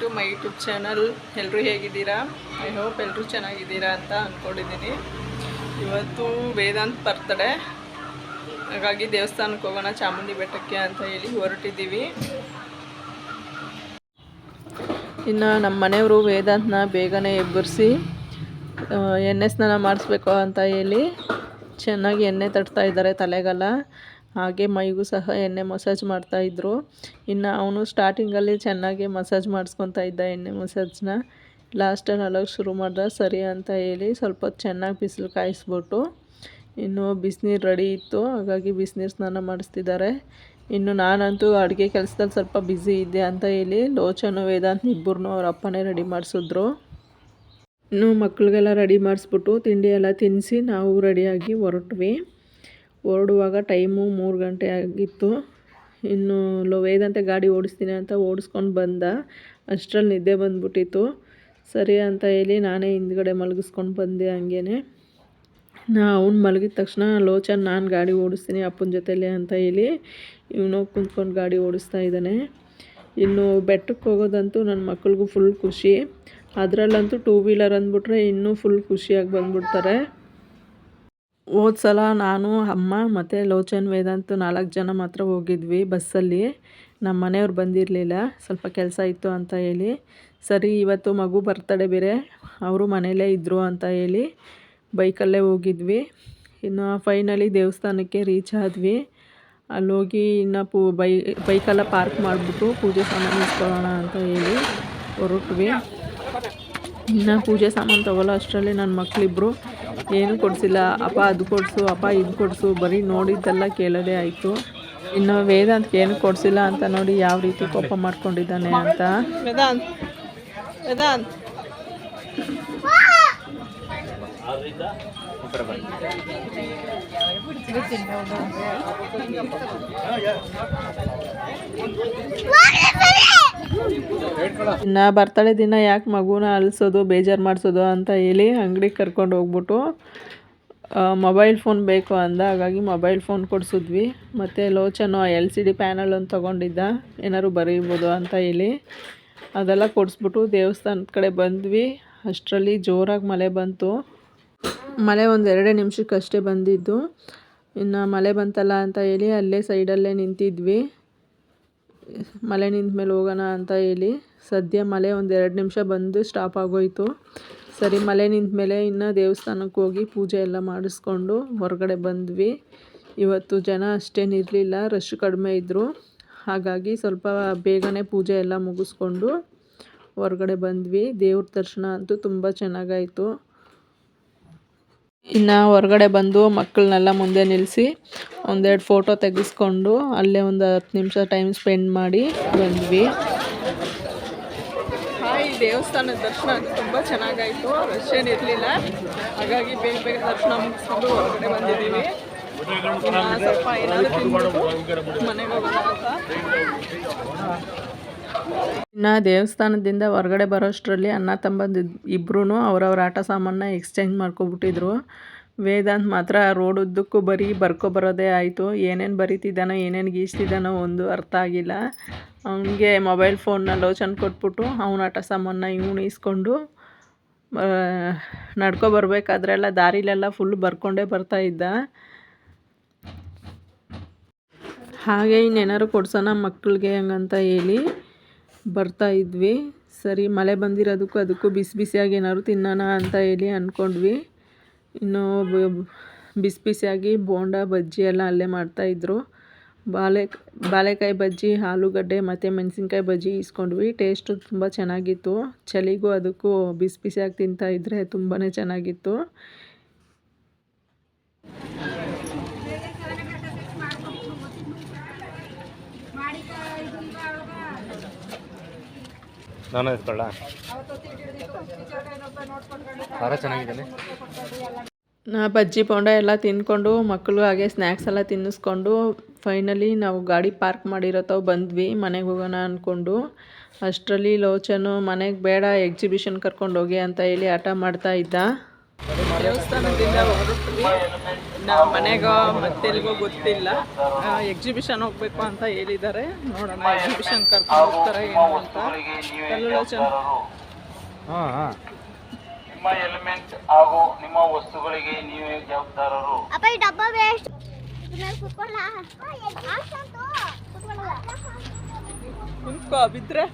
To my YouTube channel ಎಲ್ಲರೂ ಹೇಗಿದ್ದೀರಾ? I hope ಎಲ್ಲರೂ ಚೆನ್ನಾಗಿದ್ದೀರಾ ಅಂತ ಅಂದ್ಕೊಂಡಿದ್ದೀನಿ ಇವತ್ತು ವೇದಾಂತ್ ಬರ್ತಡೆ ಹಾಗಾಗಿ ದೇವಸ್ಥಾನಕ್ಕೆ ಹೋಗೋಣ, ಚಾಮುಂಡಿ ಬೆಟ್ಟಕ್ಕೆ ಅಂತ ಹೇಳಿ ಹೊರಟಿದ್ದೀವಿ. ಇನ್ನು ನಮ್ಮ ಮನೆಯವರು ವೇದಾಂತ್ನ ಬೇಗನೆ ಎಬ್ಬರಿಸಿ ಎಣ್ಣೆ ಸ್ನಾನ ಮಾಡಿಸ್ಬೇಕು ಅಂತ ಹೇಳಿ ಚೆನ್ನಾಗಿ ಎಣ್ಣೆ ತಟ್ತಾ ಇದ್ದಾರೆ ತಲೆಗೆಲ್ಲ. ಹಾಗೆ ಮೈಗೂ ಸಹ ಎಣ್ಣೆ ಮಸಾಜ್ ಮಾಡ್ತಾಯಿದ್ರು ಇನ್ನು ಅವನು ಸ್ಟಾರ್ಟಿಂಗಲ್ಲಿ ಚೆನ್ನಾಗಿ ಮಸಾಜ್ ಮಾಡಿಸ್ಕೊತಾ ಇದ್ದ ಎಣ್ಣೆ ಮಸಾಜ್ನ. ಲಾಸ್ಟಲ್ಲಿ ಅಲ್ಲೋಗಿ ಶುರು ಮಾಡ್ದ ಸರಿ ಅಂತ ಹೇಳಿ ಸ್ವಲ್ಪ ಚೆನ್ನಾಗಿ ಬಿಸಿಲು ಕಾಯಿಸ್ಬಿಟ್ಟು ಇನ್ನು ಬಿಸಿನೀರು ರೆಡಿ ಇತ್ತು. ಹಾಗಾಗಿ ಬಿಸಿನೀರು ಸ್ನಾನ ಮಾಡಿಸ್ತಿದ್ದಾರೆ ಇನ್ನು ನಾನಂತೂ ಅಡುಗೆ ಕೆಲಸದಲ್ಲಿ ಸ್ವಲ್ಪ ಬ್ಯುಸಿ ಇದ್ದೆ ಅಂತ ಹೇಳಿ ಲೋಚನು ವೇದಾಂತ್ ಇಬ್ಬರನ್ನೂ ಅವ್ರ ಅಪ್ಪನೇ ರೆಡಿ ಮಾಡಿಸಿದ್ರು. ಇನ್ನು ಮಕ್ಕಳಿಗೆಲ್ಲ ರೆಡಿ ಮಾಡಿಸ್ಬಿಟ್ಟು ತಿಂಡಿ ಎಲ್ಲ ತಿನ್ನಿಸಿ ನಾವು ರೆಡಿಯಾಗಿ ಹೊರಟ್ವಿ. ಹೊರಡುವಾಗ ಟೈಮು ಮೂರು ಗಂಟೆ ಆಗಿತ್ತು. ಇನ್ನು ಲೋ ವೇದಂತೆ ಗಾಡಿ ಓಡಿಸ್ತೀನಿ ಅಂತ ಓಡಿಸ್ಕೊಂಡು ಬಂದ. ಅಷ್ಟರಲ್ಲಿ ನಿದ್ದೆ ಬಂದ್ಬಿಟ್ಟಿತ್ತು. ಸರಿ ಅಂತ ಹೇಳಿ ನಾನೇ ಹಿಂದ್ಗಡೆ ಮಲಗಿಸ್ಕೊಂಡು ಬಂದೆ ಹಂಗೇನೆ. ನಾ, ಅವ್ನು ಮಲಗಿದ ತಕ್ಷಣ ಲೋಚನ್ ನಾನು ಗಾಡಿ ಓಡಿಸ್ತೀನಿ ಅಪ್ಪನ ಜೊತೆಲಿ ಅಂತ ಹೇಳಿ ಇವನು ಕುಂತ್ಕೊಂಡು ಗಾಡಿ ಓಡಿಸ್ತಾ ಇದ್ದಾನೆ. ಇನ್ನು ಬೆಟ್ಟಕ್ಕೆ ಹೋಗೋದಂತೂ ನನ್ನ ಮಕ್ಕಳಿಗೂ ಫುಲ್ ಖುಷಿ. ಅದರಲ್ಲಂತೂ ಟೂ ವೀಲರ್ ಅಂದ್ಬಿಟ್ರೆ ಇನ್ನೂ ಫುಲ್ ಖುಷಿಯಾಗಿ ಬಂದ್ಬಿಡ್ತಾರೆ. ಹೋದ ಸಲ ನಾನು, ಅಮ್ಮ ಮತ್ತು ಲೋಚನ್ ವೇದಾಂತು ನಾಲ್ಕು ಜನ ಮಾತ್ರ ಹೋಗಿದ್ವಿ ಬಸ್ಸಲ್ಲಿ. ನಮ್ಮ ಮನೆಯವ್ರು ಬಂದಿರಲಿಲ್ಲ. ಸ್ವಲ್ಪ ಕೆಲಸ ಇತ್ತು ಅಂತ ಹೇಳಿ. ಸರಿ, ಇವತ್ತು ಮಗು ಬರ್ತಡೆ ಬೇರೆ. ಅವರು ಮನೆಯಲ್ಲೇ ಇದ್ದರು ಅಂತ ಹೇಳಿ ಬೈಕಲ್ಲೇ ಹೋಗಿದ್ವಿ. ಇನ್ನು ಫೈನಲಿ ದೇವಸ್ಥಾನಕ್ಕೆ ರೀಚ್ ಆದ್ವಿ. ಅಲ್ಲೋಗಿ ಇನ್ನು ಪೂ ಬೈ, ಬೈಕೆಲ್ಲ ಪಾರ್ಕ್ ಮಾಡಿಬಿಟ್ಟು ಪೂಜೆ ಸಾಮಾನು ಇಸ್ಕೊಳ್ಳೋಣ ಅಂತ ಹೇಳಿ ಹೊರಟ್ವಿ. ಇನ್ನು ಪೂಜೆ ಸಾಮಾನು ತೊಗೊಳ್ಳೋ ಅಷ್ಟರಲ್ಲಿ ನನ್ನ ಮಕ್ಕಳಿಬ್ರು ಏನೂ ಕೊಡಿಸಿಲ್ಲ. ಅಪ್ಪ ಅದು ಕೊಡಿಸು, ಅಪ್ಪ ಇದು ಕೊಡಿಸು, ಬರೀ ನೋಡಿದ್ದೆಲ್ಲ ಕೇಳೋದೇ ಆಯಿತು. ಇನ್ನು ವೇದಾಂತ್ ಏನು ಕೊಡಿಸಿಲ್ಲ ಅಂತ ನೋಡಿ ಯಾವ ರೀತಿ ಕೋಪ ಮಾಡ್ಕೊಂಡಿದ್ದಾನೆ ಅಂತ. ವೇದಾಂತ್ ವೇದಾಂತ್. ಇನ್ನು ಬರ್ತಡೇ ದಿನ ಯಾಕೆ ಮಗುನ ಅಲ್ಸೋದು, ಬೇಜಾರು ಮಾಡಿಸೋದು ಅಂತ ಹೇಳಿ ಅಂಗಡಿಗೆ ಕರ್ಕೊಂಡು ಹೋಗ್ಬಿಟ್ಟು ಮೊಬೈಲ್ ಫೋನ್ ಬೇಕು ಅಂದ, ಹಾಗಾಗಿ ಮೊಬೈಲ್ ಫೋನ್ ಕೊಡಿಸಿದ್ವಿ. ಮತ್ತು ಲೋಚನು ಎಲ್ ಸಿ ಡಿ ಪ್ಯಾನಲ್ ಒಂದು ತೊಗೊಂಡಿದ್ದ, ಏನಾದ್ರು ಬರೀಬೋದು ಅಂತ ಹೇಳಿ ಅದೆಲ್ಲ ಕೊಡಿಸ್ಬಿಟ್ಟು ದೇವಸ್ಥಾನದ ಕಡೆ ಬಂದ್ವಿ. ಅಷ್ಟರಲ್ಲಿ ಜೋರಾಗಿ ಮಳೆ ಬಂತು. ಮಳೆ ಒಂದು ಎರಡೇ ನಿಮಿಷಕ್ಕಷ್ಟೇ ಬಂದಿದ್ದು. ಇನ್ನು ಮಳೆ ಬಂತಲ್ಲ ಅಂತ ಹೇಳಿ ಅಲ್ಲೇ ಸೈಡಲ್ಲೇ ನಿಂತಿದ್ವಿ. ಮಳೆ ನಿಂತ ಮೇಲೆ ಹೋಗೋಣ ಅಂತ ಹೇಳಿ. ಸದ್ಯ ಮಳೆ ಒಂದು ಎರಡು ನಿಮಿಷ ಬಂದು ಸ್ಟಾಪ್ ಆಗೋಯಿತು. ಸರಿ, ಮಳೆ ನಿಂತ ಮೇಲೆ ಇನ್ನು ದೇವಸ್ಥಾನಕ್ಕೆ ಹೋಗಿ ಪೂಜೆ ಎಲ್ಲ ಮಾಡಿಸ್ಕೊಂಡು ಹೊರಗಡೆ ಬಂದ್ವಿ. ಇವತ್ತು ಜನ ಅಷ್ಟೇನಿರಲಿಲ್ಲ ರಶ್ ಕಡಿಮೆ ಇದ್ದರು ಹಾಗಾಗಿ ಸ್ವಲ್ಪ ಬೇಗನೆ ಪೂಜೆ ಎಲ್ಲ ಮುಗಿಸ್ಕೊಂಡು ಹೊರಗಡೆ ಬಂದ್ವಿ. ದೇವ್ರ ದರ್ಶನ ಅಂತೂ ತುಂಬ ಚೆನ್ನಾಗಾಯಿತು. ಇನ್ನು ಹೊರಗಡೆ ಬಂದು ಮಕ್ಕಳನ್ನೆಲ್ಲ ಮುಂದೆ ನಿಲ್ಲಿಸಿ ಒಂದೆರಡು ಫೋಟೋ ತೆಗೆಸ್ಕೊಂಡು ಅಲ್ಲೇ ಒಂದು ಹತ್ತು ನಿಮಿಷ ಟೈಮ್ ಸ್ಪೆಂಡ್ ಮಾಡಿ ಬಂದ್ವಿ. ಹಾಯ್ ದೇವಸ್ಥಾನದ ದರ್ಶನ ತುಂಬ ಚೆನ್ನಾಗಾಯಿತು. ರಶ್ ಏನಿರಲಿಲ್ಲ ಹಾಗಾಗಿ ಬೇಗ ಬೇಗ ದರ್ಶನ ಮುಗಿಸ್ಕೊಂಡು ಹೊರಗಡೆ ಬಂದಿದ್ದೀವಿ. ಸ್ವಲ್ಪ ಏನಾದರೂ ಮನೆಗೆ ಹೋಗೋಣ ಇನ್ನು ದೇವಸ್ಥಾನದಿಂದ ಹೊರಗಡೆ ಬರೋಷ್ಟರಲ್ಲಿ ಅಣ್ಣ ತಮ್ಮಂದು ಇಬ್ಬರೂ ಅವರವ್ರ ಆಟ ಸಾಮಾನ ಎಕ್ಸ್ಚೇಂಜ್ ಮಾಡ್ಕೊಬಿಟ್ಟಿದ್ರು. ವೇದಾಂತ್ ಮಾತ್ರ ರೋಡ್ ಉದ್ದಕ್ಕೂ ಬರೀ ಬರ್ಕೊಬರೋದೇ ಆಯಿತು. ಏನೇನು ಬರೀತಿದ್ದಾನೋ, ಏನೇನು ಗೀಚ್ತಿದ್ದಾನೋ ಒಂದು ಅರ್ಥ ಆಗಿಲ್ಲ. ಅವನಿಗೆ ಮೊಬೈಲ್ ಫೋನ್ನ ಲೋಚನ್ ಕೊಟ್ಬಿಟ್ಟು ಅವನ ಆಟ ಸಾಮಾನ ಇವನು ಇಸ್ಕೊಂಡು ನಡ್ಕೊ ಬರಬೇಕಾದ್ರೆಲ್ಲ ದಾರಿಲೆಲ್ಲ ಫುಲ್ ಬರ್ಕೊಂಡೇ ಬರ್ತಾ ಇದ್ದ. ಹಾಗೆ ಇನ್ನೇನಾದ್ರು ಕೊಡ್ಸೋಣ ಮಕ್ಕಳಿಗೆ ಹಂಗಂತ ಹೇಳಿ. ಬರ್ತಾ ಇದ್ವಿ. ಸರಿ, ಮಳೆ ಬಂದಿರೋದಕ್ಕೂ ಅದಕ್ಕೂ ಬಿಸಿ ಬಿಸಿಯಾಗಿ ಏನಾದ್ರು ತಿನ್ನೋಣ ಅಂತ ಹೇಳಿ ಅಂದ್ಕೊಂಡ್ವಿ ಇನ್ನು ಬಿಸಿ ಬಿಸಿಯಾಗಿ ಬೋಂಡ, ಬಜ್ಜಿ ಎಲ್ಲ ಅಲ್ಲೇ ಮಾಡ್ತಾಯಿದ್ರು ಬಾಳೆ, ಬಾಳೆಕಾಯಿ ಬಜ್ಜಿ, ಆಲೂಗಡ್ಡೆ ಮತ್ತು ಮೆಣಸಿನ್ಕಾಯಿ ಬಜ್ಜಿ ಇಸ್ಕೊಂಡ್ವಿ ಟೇಸ್ಟು ತುಂಬ ಚೆನ್ನಾಗಿತ್ತು. ಚಳಿಗೂ ಅದಕ್ಕೂ ಬಿಸಿ ಬಿಸಿಯಾಗಿ ತಿಂತಾಯಿದ್ರೆ ತುಂಬಾ ಚೆನ್ನಾಗಿತ್ತು. ನಾನು ಖಾರ ಚೆನ್ನಾಗಿದ್ದಾನೆ ನಾ ಬಜ್ಜಿ ಪೌಂಡ ಎಲ್ಲ ತಿಂದ್ಕೊಂಡು ಮಕ್ಕಳು ಹಾಗೆ ಸ್ನ್ಯಾಕ್ಸ್ ಎಲ್ಲ ತಿನ್ನಿಸ್ಕೊಂಡು ಫೈನಲಿ ನಾವು ಗಾಡಿ ಪಾರ್ಕ್ ಮಾಡಿರೋ ತಾವು ಬಂದ್ವಿ ಮನೆಗೆ ಹೋಗೋಣ ಅಂದ್ಕೊಂಡು ಅಷ್ಟರಲ್ಲಿ ಲೋಚನು ಮನೆಗೆ ಬೇಡ ಎಕ್ಸಿಬಿಷನ್ ಕರ್ಕೊಂಡು ಹೋಗಿ ಅಂತ ಹೇಳಿ ಆಟ ಮಾಡ್ತಾ ಇದ್ದ. ದೇವಸ್ಥಾನದಿಂದ ಹೊರಡ್ತೀವಿ ನಾವು ಮನೆಗೋ ಮತ್ತೆಲ್ಗೋ ಗೊತ್ತಿಲ್ಲ. ಎಕ್ಸಿಬಿಷನ್ ಹೋಗ್ಬೇಕು ಅಂತ ಹೇಳಿದ್ದಾರೆ. ನೋಡೋಣ ಎಕ್ಸಿಬಿಷನ್ ಕರ್ಕೊಂಡು ಹೋಗ್ತಾರೆ ಏನು ಅಂತ. ಕಲ್ಲೋಚನ ಹಾಂ ಹಾಂ. ನಿಮ್ಮ ಎಲಿಮೆಂಟ್ ಹಾಗೂ ನಿಮ್ಮ ವಸ್ತುಗಳಿಗೆ ನೀವೇ ಜವಾಬ್ದಾರರು. ಅಪ್ಪ ಈ ಡಬ್ಬ ವೇಸ್ಟ್ ಕುತ್ಕೊಳ್ಳ. ಕುಂತ್ಕೋ ಬಿದ್ರೆ?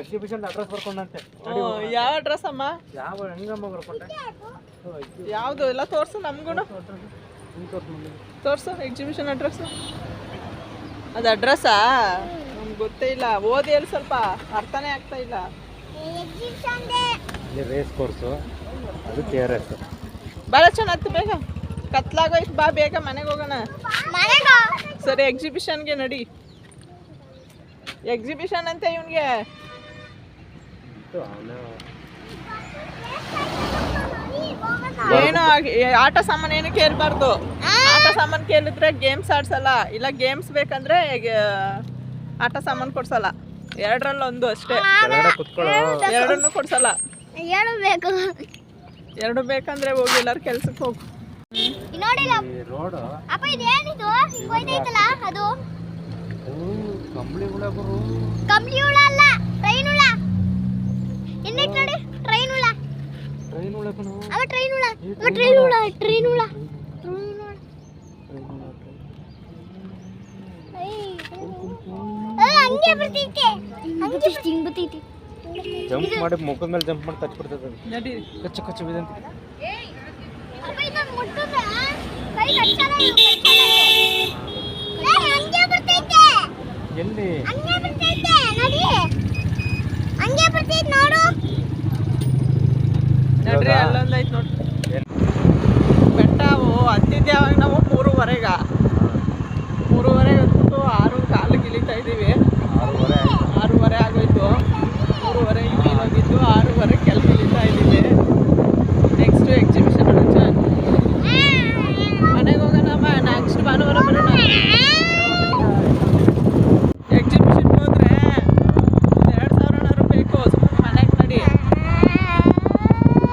ಎಕ್ಸಿಬಿಷನ್ ಅಡ್ರೆಸ್ ಬರ್ಕೊಂಡಂತೆ. ಯಾವ ಡ್ರೆಸ್ ಅಮ್ಮ? ಯಾವ ಹೆಂಗಮ್ಮ ಬರ್ಕೊಂಡೆ? ಯಾವುದು? ಎಲ್ಲ ತೋರ್ಸು ನಮ್ಗೂ ತೋರ್ಸು ಎಕ್ಸಿಬಿಷನ್ ಅಡ್ರೆಸ್ ಅದು ಅಡ್ರೆಸ್ಸಾ ನಮ್ಗೆ ಗೊತ್ತೇ ಇಲ್ಲ. ಓದಿ ಹೇಳಿ ಸ್ವಲ್ಪ ಅರ್ಥನೇ ಆಗ್ತಾ ಇಲ್ಲ. ಇಲ್ಲಿ ರೇಸ್ ಕೋರ್ಸು ಅದು ಕೆ ಆರ್ ಎಸ್ ಭಾಳ ಚೆನ್ನಾಗಿತ್ತು ಬೇಗ. ಕತ್ಲಾಗೋಯ್ತು ಬಾ ಬೇಗ ಮನೆಗೆ ಹೋಗೋಣ. ಸರಿ ಎಕ್ಸಿಬಿಷನ್ಗೆ ನಡಿ. ಎಕ್ಸಿಬಿಷನ್ ಅಂತ ಇವನಿಗೆ. ಏನು ಆಟ ಸಾಮಾನು ಏನು ಕೇಳಬಾರ್ದು ಆಟ ಸಾಮಾನು ಕೇಳಿದ್ರೆ ಗೇಮ್ಸ್ ಆಡ್ಸಲ್ಲ. ಇಲ್ಲ ಗೇಮ್ಸ್ ಬೇಕಂದ್ರೆ ಆಟ ಸಾಮಾನು ಕೊಡ್ಸಲ್ಲ. ಎರಡರಲ್ಲಿ ಒಂದು ಅಷ್ಟೇ ಎರಡನ್ನು ಕೊಡ್ಸಲ್ಲ. ಎರಡು ಕೊಡ್ಸಲ್ಲ ಹೇಳಬೇಕು ಎರಡು ಬೇಕಂದ್ರೆ ಹೋಗಿ ಎಲ್ಲಾರು ಕೆಲ್ಸಕ್ಕೆ ಹೋಗು. ನೋಡಿಲ್ಲ. ಅಪ್ಪ ಇದೇನಿದು? ಅದು? ಕಂಬಳಿ ಹುಳ ಹುಳ ಅಲ್ಲ ಟ್ರೈನ್ ಹುಳ. ಇನ್ನೈತ್ ನೋಡಿ ಟ್ರೈನ್ ಹುಳ. ಟ್ರೈನ್ ಹುಳ ಕಣೋ. ಅವ ಟ್ರೈನ್ ಹುಳ ಅವ ಟ್ರೈನ್ ಹುಳ. ಟ್ರೈನ್ ಹುಳ. ಹಂಗೆ ಬರ್ತೈತೆ ಹಂಗೆ ಹಿಂಗ್ ಬರ್ತೈತಿ ಜಂಪ್ ಮಾಡಿ ಮುಖದ ಮೇಲೆ ಜಂಪ್ ಮಾಡಿ ತಚ್ಬಿಡ್ತದೆ ಬಿಡ್ತದೆ ನಡಿ. ಕಚ್ಚ ಕಚ್ಚ ಬಿದಂತ ಅಪ್ಪ ಇದನ್ನ ಮುಟ್ಟಿದ್ರೆ ಕೈ ಕಚ್ಚಲ್ಲ ಇದು, ಕಚ್ಚಲ್ಲ ಇದು. ಏಯ್, ಹಂಗೆ ಬರ್ತೈತೆ ಎಲ್ಲಿ? ಹಂಗೆ ಬರ್ತೈತೆ ನೋಡಿ. ಹಂಗೆ ಬರ್ತೈತೆ ನೋಡು. ನಡ್ರಿ ಅಲ್ಲೊಂದು ಐತೆ ನೋಡಿ. ಬೆಟ್ಟ ಅವು ಹತ್ತಿದ್ದು ಯಾವಾಗ ನಾವು? ಮೂರುವರೆಗ. ಮೂರುವರೆ ಹೊತ್ತು ಆರು ಕಾಲಿಗೆ ಇಳಿತಾ ಇದ್ದೀವಿ. ಆರೂವರೆ. ಮೂರುವರೆ ಆಗೋಯ್ತು ಮೂರುವರೆಗೆ ಹೋಗಿದ್ದು ಆರೂವರೆ ಕೆಲಸ ಇಳಿತಾ ಇದ್ದೀವಿ. ನೆಕ್ಸ್ಟ್ ಎಕ್ಸಿಬಿಷನ್ ಮನೆಗೆ ಹೋಗೋಣಮ್ಮ ನೆಕ್ಸ್ಟ್ ಭಾನುವಾರ ಬರೋಣ ಎಕ್ಸಿಬಿಷನ್ಗೆ ಹೋದ್ರೆ ಎರಡು ಸಾವಿರನಾರು ಬೇಕು ಸುಮ್ಮನೆ ಮನೆಗೆ ನಡಿ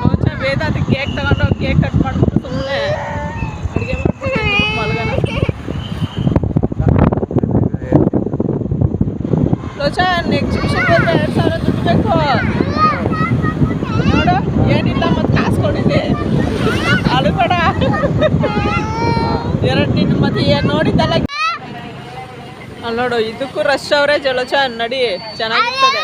ರೋಚ ವೇದ ಅದಕ್ಕೆ ಕೇಕ್ ತಗೊಂಡು ಕೇಕ್ ಕಟ್ ಮಾಡ್ಬಿಟ್ಟು ಸುಮ್ಮನೆ ಅಡುಗೆ ಮಾಡ್ಬಿಟ್ಟು ಮಲ್ಗೋಣ. ಲೋಚನ್ ಎಕ್ಸಿಬಿಷನ್ ಹೋದ್ರೆ ಎರಡು ಸಾವಿರ ದುಡ್ಡು ಬೇಕು. ನೋಡು, ಏನಿಲ್ಲ ಮತ್ತೆ ಕಾಸು ಕೊಡಿದ್ದೆ. ಅಳುಬೇಡ ಎರಡು ನಿನ್ನ ಮತ್ತೆ ಏನು ನೋಡಿದ್ದಲ್ಲ? ಅಲ್ಲಿ ನೋಡು, ಇದಕ್ಕೂ ರಶ್ ಅವರೇ ಜಲೋಚನ್ ನಡಿ, ಚೆನ್ನಾಗಿರ್ತದೆ.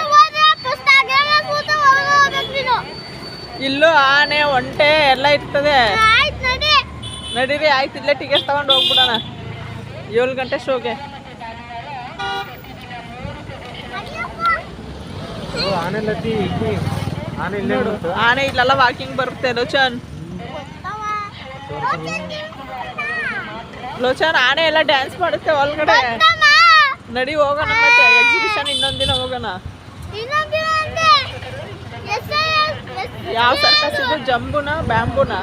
ಇಲ್ಲೂ ಆನೆ ಒಂಟೆ ಎಲ್ಲ ಇರ್ತದೆ. ಆಯ್ತು ನೋಡಿ ನಡೀರಿ ಆಯ್ತು ಇಲ್ಲೇ ಟಿಕೆಟ್ ತಗೊಂಡು ಹೋಗ್ಬಿಡೋಣ. ಏಳು ಗಂಟೆ ಶೋಗೆ ಆನೆ ಇಲ್ಲೆಲ್ಲ ವಾಕಿಂಗ್ ಬರುತ್ತೆ ಲೋಚನ್. ಲೋಚನ್ ಆನೆ ಎಲ್ಲ ಡ್ಯಾನ್ಸ್ ಮಾಡುತ್ತೆ ಒಳಗಡೆ. ನಡಿ ಹೋಗೋಣ ಮತ್ತೆ ಎಕ್ಸಿಬಿಷನ್ ಇನ್ನೊಂದು ದಿನ ಹೋಗೋಣ. ಯಾವ ಸರ್ಕಸ್ ಇದು? ಜಂಬುನ ಬ್ಯಾಂಬುನ?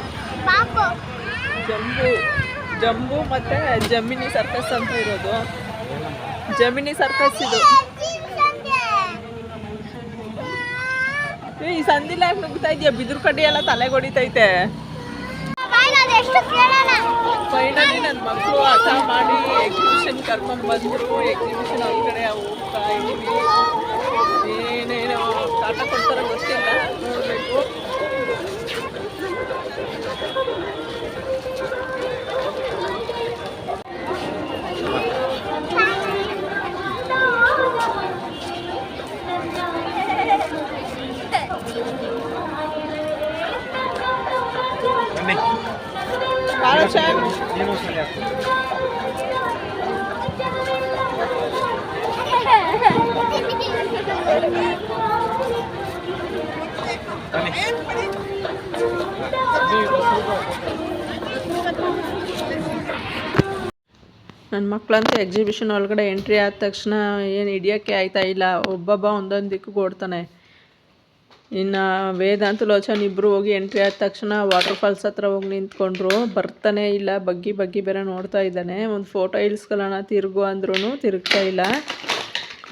ಜಂಬು. ಜಂಬು ಮತ್ತೆ ಜಮಿನಿ ಸರ್ಕಸ್ ಅಂತ ಇರೋದು. ಜಮಿನಿ ಸರ್ಕಸ್ ಇದು. ಈ ಸಂದಿಲ್ಲ ಲೈಫ್ ನುಗ್ತಾ ಇದೆಯಾ? ಬಿದಿರು ಕಡ್ಡಿ ಎಲ್ಲ ತಲೆಗೆ ಹೊಡಿತೈತೆ. ಫೈನಲಿ ನನ್ನ ಮಕ್ಕಳು ಹಠ ಮಾಡಿ ಎಕ್ಸಿಬಿಷನ್ ಕರ್ಕೊಂಡ್ ಬಂದ್ರು. ಎಕ್ಸಿಬಿಷನ್ ಒಳಗಡೆ ಹೋಗ್ತಾ ಇದೀವಿ. ನನ್ನ ಮಕ್ಕಳಂತೂ ಎಕ್ಸಿಬಿಷನ್ ಒಳಗಡೆ ಎಂಟ್ರಿ ಆದ ತಕ್ಷಣ ಏನು ಹಿಡಿಯೋಕ್ಕೆ ಆಯ್ತಾ ಇಲ್ಲ. ಒಬ್ಬೊಬ್ಬ ಒಂದೊಂದು ದಿಕ್ಕಿಗೆ ಓಡ್ತಾನೆ. ಇನ್ನು ವೇದಾಂತ ಲೋಚನ್ ಇಬ್ಬರು ಹೋಗಿ ಎಂಟ್ರಿ ಆದ ತಕ್ಷಣ ವಾಟರ್ ಫಾಲ್ಸ್ ಹತ್ರ ಹೋಗಿ ನಿಂತ್ಕೊಂಡ್ರು. ಬರ್ತಾನೆ ಇಲ್ಲ. ಬಗ್ಗಿ ಬಗ್ಗಿ ಬೇರೆ ನೋಡ್ತಾ ಇದ್ದಾನೆ. ಒಂದು ಫೋಟೋ ಇಳಿಸ್ಕೊಳ್ಳೋಣ ತಿರುಗು ಅಂದ್ರೂ ತಿರುಗ್ತಾ ಇಲ್ಲ.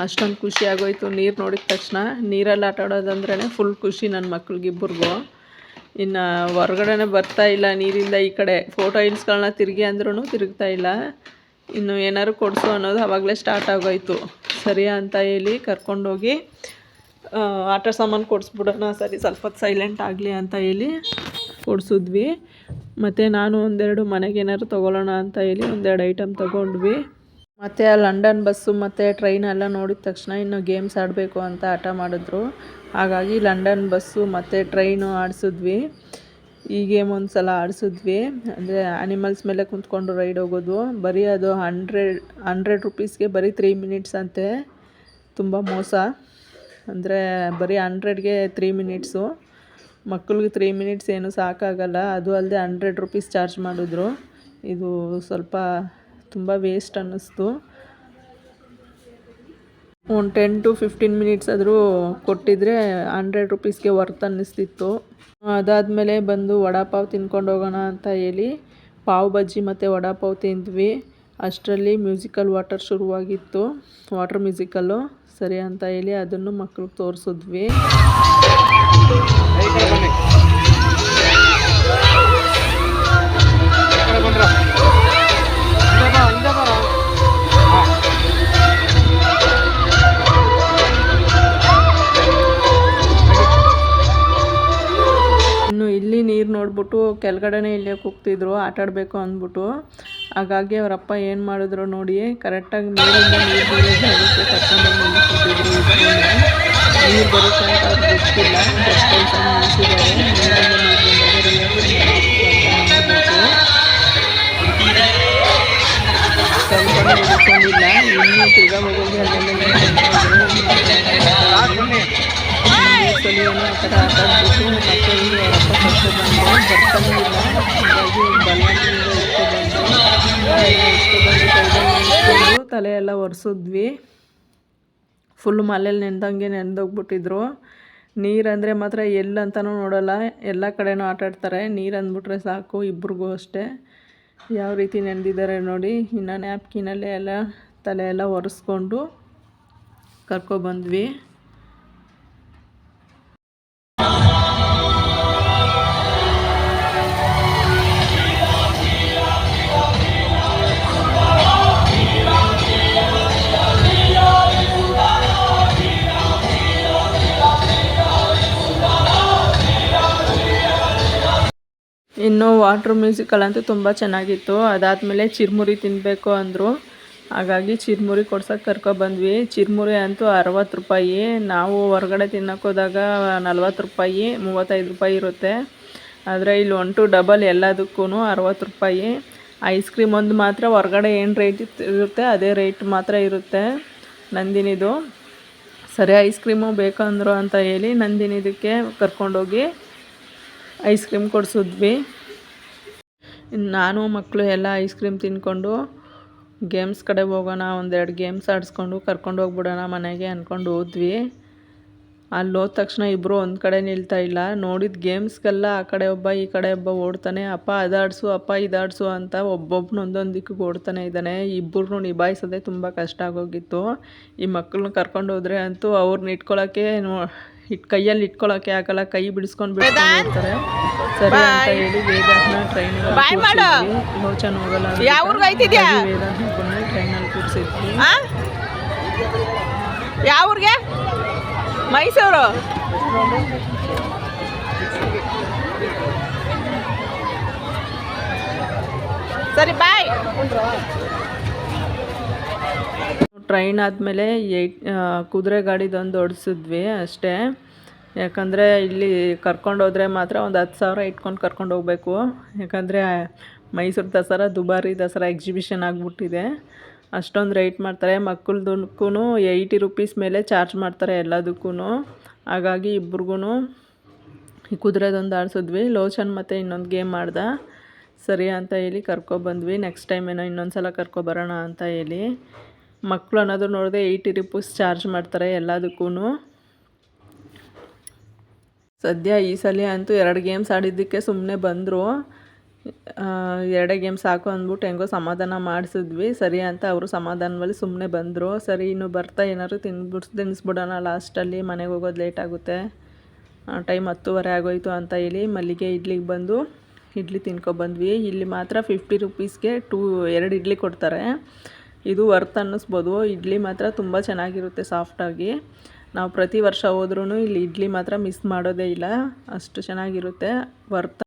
ಅಷ್ಟೊಂದು ಖುಷಿ ಆಗೋಯ್ತು. ನೀರು ನೋಡಿದ ತಕ್ಷಣ ನೀರಲ್ಲಿ ಆಟ ಆಡೋದಂದ್ರೇ ಫುಲ್ ಖುಷಿ ನನ್ನ ಮಕ್ಳಿಗಿಬ್ಬರಿಗೂ. ಇನ್ನು ಹೊರ್ಗಡೆನೆ ಬರ್ತಾ ಇಲ್ಲ ನೀರಿಂದ ಈ ಕಡೆ. ಫೋಟೋ ಇಲ್ಸ್ಗಳನ್ನ ತಿರುಗಿ ಅಂದ್ರೂ ತಿರುಗ್ತಾ ಇಲ್ಲ. ಇನ್ನು ಏನಾದ್ರು ಕೊಡಿಸು ಅನ್ನೋದು ಆವಾಗಲೇ ಸ್ಟಾರ್ಟ್ ಆಗೋಯ್ತು. ಸರಿ ಅಂತ ಹೇಳಿ ಕರ್ಕೊಂಡೋಗಿ ಆಟ ಸಾಮಾನು ಕೊಡಿಸ್ಬಿಡೋಣ, ಸರಿ ಸ್ವಲ್ಪ ಹೊತ್ತು ಸೈಲೆಂಟ್ ಆಗಲಿ ಅಂತ ಹೇಳಿ ಕೊಡಿಸಿದ್ವಿ. ಮತ್ತು ನಾನು ಒಂದೆರಡು ಮನೆಗೆ ಏನಾದ್ರು ತೊಗೊಳ್ಳೋಣ ಅಂತ ಹೇಳಿ ಒಂದೆರಡು ಐಟಮ್ ತೊಗೊಂಡ್ವಿ. ಮತ್ತು ಆ ಲಂಡನ್ ಬಸ್ಸು ಮತ್ತು ಟ್ರೈನ್ ಎಲ್ಲ ನೋಡಿದ ತಕ್ಷಣ ಇನ್ನು ಗೇಮ್ಸ್ ಆಡಬೇಕು ಅಂತ ಆಟ ಮಾಡಿದ್ರು. ಹಾಗಾಗಿ ಲಂಡನ್ ಬಸ್ಸು ಮತ್ತು ಟ್ರೈನು ಆಡಿಸಿದ್ವಿ. ಈ ಗೇಮ್ ಒಂದು ಸಲ ಆಡಿಸಿದ್ವಿ. ಅಂದರೆ ಆ್ಯನಿಮಲ್ಸ್ ಮೇಲೆ ಕುಂತ್ಕೊಂಡು ರೈಡ್ ಹೋಗೋದು. ಬರೀ ಅದು ಹಂಡ್ರೆಡ್ ಹಂಡ್ರೆಡ್ ರುಪೀಸ್ಗೆ ಬರೀ ತ್ರೀ ಮಿನಿಟ್ಸ್ ಅಂತೆ. ತುಂಬ ಮೋಸ. ಅಂದರೆ ಬರೀ ಹಂಡ್ರೆಡ್ಗೆ ತ್ರೀ ಮಿನಿಟ್ಸು ಮಕ್ಕಳಿಗೆ ತ್ರೀ ಮಿನಿಟ್ಸ್ ಏನು ಸಾಕಾಗಲ್ಲ. ಅದು ಅಲ್ಲದೆ ಹಂಡ್ರೆಡ್ ರುಪೀಸ್ ಚಾರ್ಜ್ ಮಾಡಿದ್ರು. ಇದು ಸ್ವಲ್ಪ ತುಂಬ ವೇಸ್ಟ್ ಅನ್ನಿಸ್ತು. ಒಂದು ಟೆನ್ ಟು ಫಿಫ್ಟೀನ್ ಮಿನಿಟ್ಸ್ ಆದರೂ ಕೊಟ್ಟಿದ್ರೆ ಹಂಡ್ರೆಡ್ ರುಪೀಸ್ಗೆ ವರ್ತ್ ಅನ್ನಿಸ್ತಿತ್ತು. ಅದಾದಮೇಲೆ ಬಂದು ವಡಾಪಾವ್ ತಿನ್ಕೊಂಡು ಹೋಗೋಣ ಅಂತ ಹೇಳಿ ಪಾವ್ ಬಜ್ಜಿ ಮತ್ತು ವಡಾಪಾವ್ ತಿಂದ್ವಿ. ಅಷ್ಟರಲ್ಲಿ ಮ್ಯೂಸಿಕಲ್ ವಾಟರ್ ಶುರುವಾಗಿತ್ತು. ವಾಟರ್ ಮ್ಯೂಸಿಕಲ್ಲು ಸರಿ ಅಂತ ಹೇಳಿ ಅದನ್ನು ಮಕ್ಳಿಗೆ ತೋರಿಸಿದ್ವಿ. ನೋಡ್ಬಿಟ್ಟು ಕೆಳಗಡೆನೇ ಇಲ್ಲೇ ಕೂಗ್ತಿದ್ರು ಆಟ ಆಡಬೇಕು ಅಂದ್ಬಿಟ್ಟು. ಹಾಗಾಗಿ ಅವರಪ್ಪ ಏನು ಮಾಡಿದ್ರು ನೋಡಿ ಕರೆಕ್ಟಾಗಿ ನೀರಿಂದ ನೀರು ಬೀಳೋ ಜಾಗಕ್ಕೆ ಕರ್ಕೊಂಡೋಗಿ ನಿಲ್ಲಿಸಿದ್ರು ನೀರು ಬರುತ್ತೆ ಅಂತ ಗೊತ್ತಿಲ್ಲ ಇನ್ನು ತಿರ್ಗಾ ಸಾಕು ಥರ ಹಾಕಿಬಿಟ್ಟು ಮತ್ತೆ ಇಲ್ಲಿ ಬಂದು ಬರ್ತಾನೆ ಇಲ್ಲ. ಹಾಗಾಗಿ ಬಲವಂತದಿಂದ ಇಟ್ಕೊಬಂದು ತಲೆ ಎಲ್ಲ ಒರೆಸಿದ್ವಿ. ಫುಲ್ ಮಲೇಲಿ ನೆನೆದಂಗೆ ನೆನೆದೋಗ್ಬಿಟ್ಟಿದ್ರು. ನೀರಂದರೆ ಮಾತ್ರ ಎಲ್ಲಂತನೂ ನೋಡೋಲ್ಲ. ಎಲ್ಲ ಕಡೆನೂ ಆಟಾಡ್ತಾರೆ ನೀರು ಅಂದ್ಬಿಟ್ರೆ ಸಾಕು ಇಬ್ರಿಗೂ ಅಷ್ಟೇ. ಯಾವ ರೀತಿ ನೆನೆದಿದ್ದಾರೆ ನೋಡಿ. ಇನ್ನು ನ್ಯಾಪ್ಕಿನಲ್ಲೇ ಎಲ್ಲ ತಲೆ ಎಲ್ಲ ಒರೆಸ್ಕೊಂಡು ಕರ್ಕೊಬಂದ್ವಿ ಇನ್ನು ವಾಟ್ರ್ ಮ್ಯೂಸಿಕಲ್ ಅಂತೂ ತುಂಬ ಚೆನ್ನಾಗಿತ್ತು. ಅದಾದಮೇಲೆ ಚಿರ್ಮುರಿ ತಿನ್ನಬೇಕು ಅಂದರು. ಹಾಗಾಗಿ ಚಿರ್ಮುರಿ ಕೊಡ್ಸೋಕೆ ಕರ್ಕೊಬಂದ್ವಿ ಚಿರ್ಮುರಿ ಅಂತೂ ಅರವತ್ತು ರೂಪಾಯಿ. ನಾವು ಹೊರಗಡೆ ತಿನ್ನೋಕೆ ಹೋದಾಗ ನಲ್ವತ್ತು ರೂಪಾಯಿ, ಮೂವತ್ತೈದು ರೂಪಾಯಿ ಇರುತ್ತೆ. ಆದರೆ ಇಲ್ಲಿ ಒನ್ ಟು ಡಬಲ್ ಎಲ್ಲದಕ್ಕೂ ಅರವತ್ತು ರೂಪಾಯಿ. ಐಸ್ ಕ್ರೀಮ್ ಒಂದು ಮಾತ್ರ ಹೊರಗಡೆ ಏನು ರೇಟ್ ಇರುತ್ತೆ ಅದೇ ರೇಟ್ ಮಾತ್ರ ಇರುತ್ತೆ ನಂದಿನಿದು. ಸರಿ ಐಸ್ ಕ್ರೀಮು ಬೇಕಂದ್ರು ಅಂತ ಹೇಳಿ ನಂದಿನಿದಕ್ಕೆ ಕರ್ಕೊಂಡೋಗಿ ಐಸ್ ಕ್ರೀಮ್ ಕೊಡಿಸಿದ್ವಿ. ನಾನು, ಮಕ್ಕಳು ಎಲ್ಲ ಐಸ್ ಕ್ರೀಮ್ ತಿನ್ಕೊಂಡು ಗೇಮ್ಸ್ ಕಡೆ ಹೋಗೋಣ, ಒಂದೆರಡು ಗೇಮ್ಸ್ ಆಡಿಸ್ಕೊಂಡು ಕರ್ಕೊಂಡು ಹೋಗ್ಬಿಡೋಣ ಮನೆಗೆ ಅಂದ್ಕೊಂಡು ಹೋದ್ವಿ. ಅಲ್ಲಿ ಹೋದ ತಕ್ಷಣ ಇಬ್ಬರು ಒಂದು ಕಡೆ ನಿಲ್ತಾ ಇಲ್ಲ. ನೋಡಿದ ಗೇಮ್ಸ್ಗೆಲ್ಲ ಆ ಕಡೆ ಒಬ್ಬ, ಈ ಕಡೆ ಒಬ್ಬ ಓಡ್ತಾನೆ. ಅಪ್ಪ ಅದಾಡಿಸು, ಅಪ್ಪ ಇದಾಡಿಸು ಅಂತ ಒಬ್ಬೊಬ್ಬನು ಒಂದೊಂದು ಓಡ್ತಾನೆ ಇದ್ದಾನೆ. ಇಬ್ಬರನ್ನೂ ನಿಭಾಯಿಸೋದೇ ತುಂಬ ಕಷ್ಟ ಆಗೋಗಿತ್ತು. ಈ ಮಕ್ಕಳನ್ನ ಕರ್ಕೊಂಡು ಹೋದರೆ ಅಂತೂ ಅವ್ರನ್ನ ಇಟ್ಕೊಳ್ಳೋಕ್ಕೆ ನೋ ಇಟ್ ಕೈಯಲ್ಲಿ ಇಟ್ಕೊಳಕ್ಕೆ ಆಗಲ್ಲ ಕೈ ಬಿಡಿಸ್ಕೊಂಡು ಬಿಡ್ತಾರೆ ಸರಿ ಅಂತ ಹೇಳಿ ವೇದಾಂತನ ಟ್ರೈನ್ ಯೋಚನೆ ಹೋಗಲ್ಲ ವೇದಾಂತ ಬಂದು ಟ್ರೈನಲ್ಲಿ ಕೂರಿಸಿದ್ವಿ. ಯಾವ ಊರಿಗೆ? ಮೈಸೂರು. ಸರಿ ಬಾಯ್. ಟ್ರೈನ್ ಆದಮೇಲೆ ಏಟ್ ಕುದುರೆ ಗಾಡಿದೊಂದು ಓಡಿಸಿದ್ವಿ ಅಷ್ಟೇ. ಯಾಕಂದರೆ ಇಲ್ಲಿ ಕರ್ಕೊಂಡೋದ್ರೆ ಮಾತ್ರ ಒಂದು ಹತ್ತು ಸಾವಿರ ಇಟ್ಕೊಂಡು ಕರ್ಕೊಂಡು ಹೋಗಬೇಕು. ಯಾಕಂದರೆ ಮೈಸೂರು ದಸರಾ, ದುಬಾರಿ ದಸರಾ ಎಕ್ಸಿಬಿಷನ್ ಆಗಿಬಿಟ್ಟಿದೆ. ಅಷ್ಟೊಂದು ರೇಟ್ ಮಾಡ್ತಾರೆ. ಮಕ್ಕಳದಕ್ಕೂ ಏಯ್ಟಿ ರುಪೀಸ್ ಮೇಲೆ ಚಾರ್ಜ್ ಮಾಡ್ತಾರೆ ಎಲ್ಲದಕ್ಕೂ ಹಾಗಾಗಿ ಇಬ್ರಿಗೂ ಈ ಕುದುರೆದೊಂದು ಆಡಿಸಿದ್ವಿ. ಲೋಚನ್ ಮತ್ತು ಇನ್ನೊಂದು ಗೇಮ್ ಮಾಡ್ದ. ಸರಿ ಅಂತ ಹೇಳಿ ಕರ್ಕೊಬಂದ್ವಿ ನೆಕ್ಸ್ಟ್ ಟೈಮ್ ಏನೋ ಇನ್ನೊಂದು ಸಲ ಕರ್ಕೊಬರೋಣ ಅಂತ ಹೇಳಿ. ಮಕ್ಕಳು ಅನ್ನೋದು ನೋಡಿದೆ ಏಯ್ಟಿ ರುಪೀಸ್ ಚಾರ್ಜ್ ಮಾಡ್ತಾರೆ ಎಲ್ಲದಕ್ಕೂ ಸದ್ಯ ಈ ಸಲ ಅಂತೂ ಎರಡು ಗೇಮ್ಸ್ ಆಡಿದ್ದಕ್ಕೆ ಸುಮ್ಮನೆ ಬಂದರು. ಎರಡೇ ಗೇಮ್ ಸಾಕು ಅಂದ್ಬಿಟ್ಟು ಹೆಂಗೋ ಸಮಾಧಾನ ಮಾಡಿಸಿದ್ವಿ. ಸರಿ ಅಂತ ಅವರು ಸಮಾಧಾನದಲ್ಲಿ ಸುಮ್ಮನೆ ಬಂದರು. ಸರಿ, ಇನ್ನು ಬರ್ತಾ ಏನಾದ್ರು ತಿನ್ಬಿಡ್ಸ್ ತಿನ್ನಿಸ್ಬಿಡೋಣ ಲಾಸ್ಟಲ್ಲಿ, ಮನೆಗೆ ಹೋಗೋದು ಲೇಟ್ ಆಗುತ್ತೆ. ಟೈಮ್ ಹತ್ತುವರೆ ಆಗೋಯ್ತು ಅಂತ ಹೇಳಿ ಮಲ್ಲಿಗೆ ಇಡ್ಲಿಗೆ ಬಂದು ಇಡ್ಲಿ ತಿನ್ಕೊಬಂದ್ವಿ. ಇಲ್ಲಿ ಮಾತ್ರ ಫಿಫ್ಟಿ ರುಪೀಸ್ಗೆ ಟೂ, ಎರಡು ಇಡ್ಲಿ ಕೊಡ್ತಾರೆ. ಇದು ವರ್ತ್ ಅನ್ನಿಸ್ಬೋದು. ಇಡ್ಲಿ ಮಾತ್ರ ತುಂಬ ಚೆನ್ನಾಗಿರುತ್ತೆ ಸಾಫ್ಟಾಗಿ ನಾವು ಪ್ರತಿ ವರ್ಷ ಹೋದ್ರೂ ಇಲ್ಲಿ ಇಡ್ಲಿ ಮಾತ್ರ ಮಿಸ್ ಮಾಡೋದೇ ಇಲ್ಲ. ಅಷ್ಟು ಚೆನ್ನಾಗಿರುತ್ತೆ. ವರ್ತ್